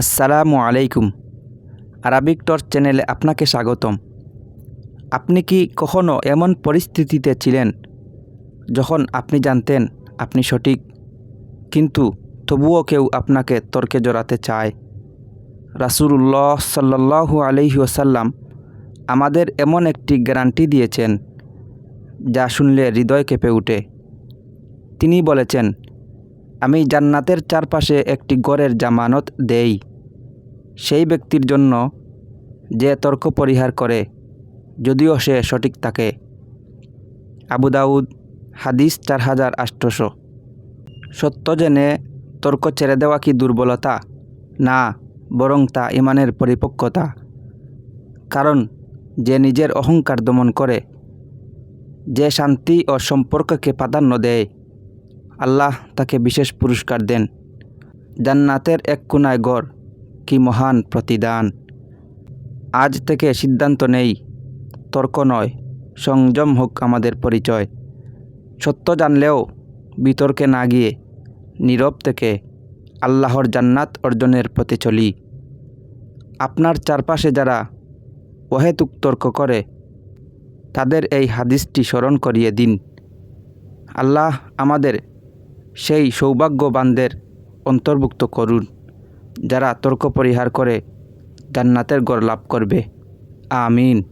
আসসালামু আলাইকুম। Arabic torch চ্যানেলে আপনাকে স্বাগতম। আপনি কি কখনো এমন পরিস্থিতিতে ছিলেন যখন আপনি জানতেন আপনি সঠিক, কিন্তু তবুও কেউ আপনাকে তর্কে জড়াতে চায়? রাসূলুল্লাহ সাল্লাল্লাহু আলাইহি ওসাল্লাম আমাদের এমন একটি গ্যারান্টি দিয়েছেন, যা শুনলে হৃদয় কেঁপে ওঠে। তিনি বলেছেন আমি জান্নাতের চারপাশে একটি গড়ের জামানত দেই। সেই ব্যক্তির জন্য যে তর্ক পরিহার করে, যদিও সে সঠিক থাকে আবু দাউদ, হাদিস চার হাজার আষ্টশো সত্য জেনে তর্ক ছেড়ে দেওয়া কি দুর্বলতা? না, বরং তা ইমানের পরিপক্কতা। কারণ যে নিজের অহংকার দমন করে, যে শান্তি ও সম্পর্ককে প্রাধান্য দেয় আল্লাহ তাকে বিশেষ পুরস্কার দেন। জান্নাতের এক কোনায় গড় কি মহান প্রতিদান। আজ থেকে সিদ্ধান্ত নেই, তর্ক নয়, সংযম হোক আমাদের পরিচয়। সত্য জানলেও বিতর্কে না গিয়ে, নীরব থেকে আল্লাহর জান্নাত অর্জনের পথে চলি। আপনার চারপাশে যারা অহেতুক তর্ক করে, তাদের এই হাদিসটি স্মরণ করিয়ে দিন। আল্লাহ আমাদের সেই সৌভাগ্যবানদের অন্তর্ভুক্ত করুন যারা তর্ক পরিহার করে জান্নাতের গড় লাভ করবে। আমিন।